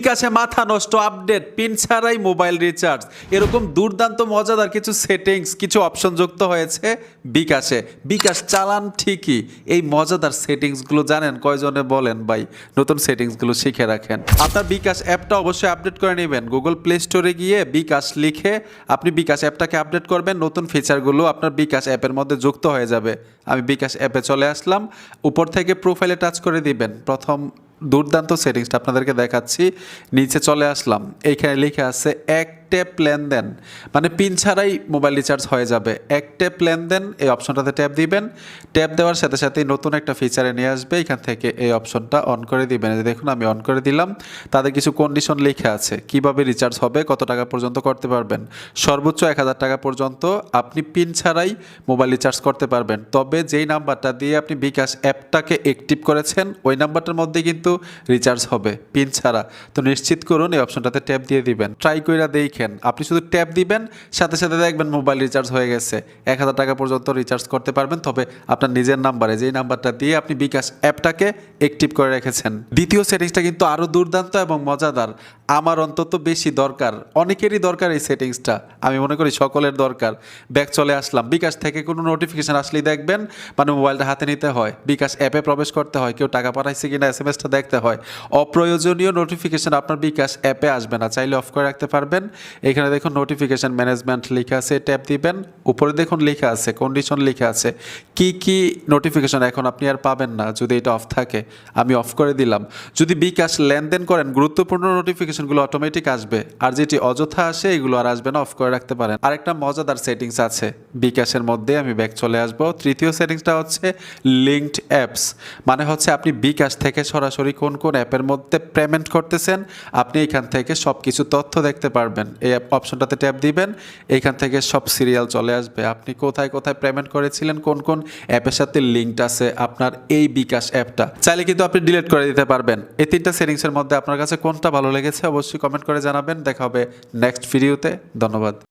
বিকাশে মাথা নষ্ট আপডেট পিন ছাড়াই মোবাইল রিচার্জ এরকম দুর্দান্ত, মজাদার কিছু সেটিংস কিছু অপশন যুক্ত হয়েছে বিকাশে। বিকাশ চালান ঠিকই। এই মজাদার সেটিংসগুলো জানেন, কয়জনে বলেন ভাই? নতুন সেটিংসগুলো শিখে রাখেন। আপনার বিকাশ অ্যাপটা অবশ্যই আপডেট করে নেবেন। গুগল প্লে স্টোরে গিয়ে বিকাশ লিখে আপনি বিকাশ অ্যাপটাকে আপডেট করবেন। নতুন ফিচারগুলো আপনার বিকাশ অ্যাপের মধ্যে যুক্ত হয়ে যাবে। আমি বিকাশ অ্যাপে চলে আসলাম। উপর থেকে প্রোফাইলে টাচ করে দিবেন। প্রথম দুর্দান্ত সেটিংসটা আপনাদেরকে দেখাচ্ছি। নিচে চলে আসলাম। এইখানে লিখে আছে এক ট্যাপ লেনদেন মানে পিন ছাড়াই মোবাইল রিচার্জ হয়ে যাবে। এক ট্যাপ লেনদেন এই অপশনটাতে ট্যাপ দিবেন। ট্যাপ দেওয়ার সাথে সাথেই নতুন একটা ফিচারে নিয়ে আসবে। এখান থেকে এই অপশনটা অন করে দিবেন। দেখুন, আমি অন করে দিলাম। তাদের কিছু কন্ডিশন লেখা আছে। কীভাবে রিচার্জ হবে, কত টাকা পর্যন্ত করতে পারবেন? সর্বোচ্চ এক হাজার টাকা পর্যন্ত আপনি পিন ছাড়াই মোবাইল রিচার্জ করতে পারবেন। তবে যেই নাম্বারটা দিয়ে আপনি বিকাশ অ্যাপটাকে অ্যাক্টিভ করেছেন, ওই নাম্বারটার মধ্যে কিন্তু রিচার্জ হবে পিন ছাড়া। তো নিশ্চিত করুন, এই অপশনটাতে ট্যাপ দিয়ে দিবেন। ট্রাই করে কইরা দেখেন, আপনি শুধু ট্যাপ দিবেন, সাথে সাথে দেখবেন মোবাইল রিচার্জ হয়ে গেছে। এক হাজার টাকা পর্যন্ত রিচার্জ করতে পারবেন, তবে আপনার নিজের নাম্বারে, যেই নাম্বারটা দিয়ে আপনি বিকাশ অ্যাপটাকে অ্যাক্টিভ করে রেখেছেন। দ্বিতীয় সেটিংসটা কিন্তু আরও দুর্দান্ত এবং মজাদার। আমার অন্তত বেশি দরকার, অনেকেরই দরকার এই সেটিংসটা আমি মনে করি সকলের দরকার। ব্যাক চলে আসলাম, বিকাশ থেকে কোনো নোটিফিকেশন আসলেই দেখবেন মানে মোবাইলটা হাতে নিতে হয়। বিকাশ অ্যাপে প্রবেশ করতে হয়, কেউ টাকা পাঠাইছে কিনা এস এম এসটা দেখতে হয়। অপ্রয়োজনীয় নোটিফিকেশন আপনার বিকাশ অ্যাপে আসবে না, চাইলে অফ করে রাখতে পারবেন। এখানে দেখুন নোটিফিকেশন ম্যানেজমেন্ট লেখা আছে ট্যাপ দিবেন, উপরে দেখুন লেখা আছে কন্ডিশন লেখা আছে। কি কি নোটিফিকেশন এখন আপনি আর পাবেন না, যদি এটা অফ থাকে, আমি অফ করে দিলাম। যদি বিকাশ লেনদেন করেন, গুরুত্বপূর্ণ নোটিফিকেশনগুলো অটোমেটিক আসবে। আর যেটি অযথা আসে, এগুলো আর আসবে না অফ করে রাখতে পারেন। আরেকটা মজাদার সেটিংস আছে, বিকাশের মধ্যে আমি ব্যাক চলে আসব। তৃতীয় সেটিংসটা হচ্ছে লিঙ্কড অ্যাপস মানে হচ্ছে আপনি বিকাশ থেকে সরাসরি কোন কোন অ্যাপের মধ্যে পেমেন্ট করতেছেন, আপনি এখান থেকে সব কিছু তথ্য দেখতে পারবেন। এই অপশনটাতে ট্যাপ দিবেন। এইখান থেকে সব সিরিয়াল চলে আসবে। আপনি কোথায় কোথায় পেমেন্ট করেছিলেন, কোন কোন অ্যাপের সাথে লিঙ্কটা আছে আপনার এই বিকাশ অ্যাপটা, চাইলে কিন্তু আপনি ডিলিট করে দিতে পারবেন। এই তিনটা সেটিংসের মধ্যে আপনার কাছে কোনটা ভালো লেগেছে অবশ্যই কমেন্ট করে জানাবেন। দেখা হবে নেক্সট ভিডিওতে। ধন্যবাদ।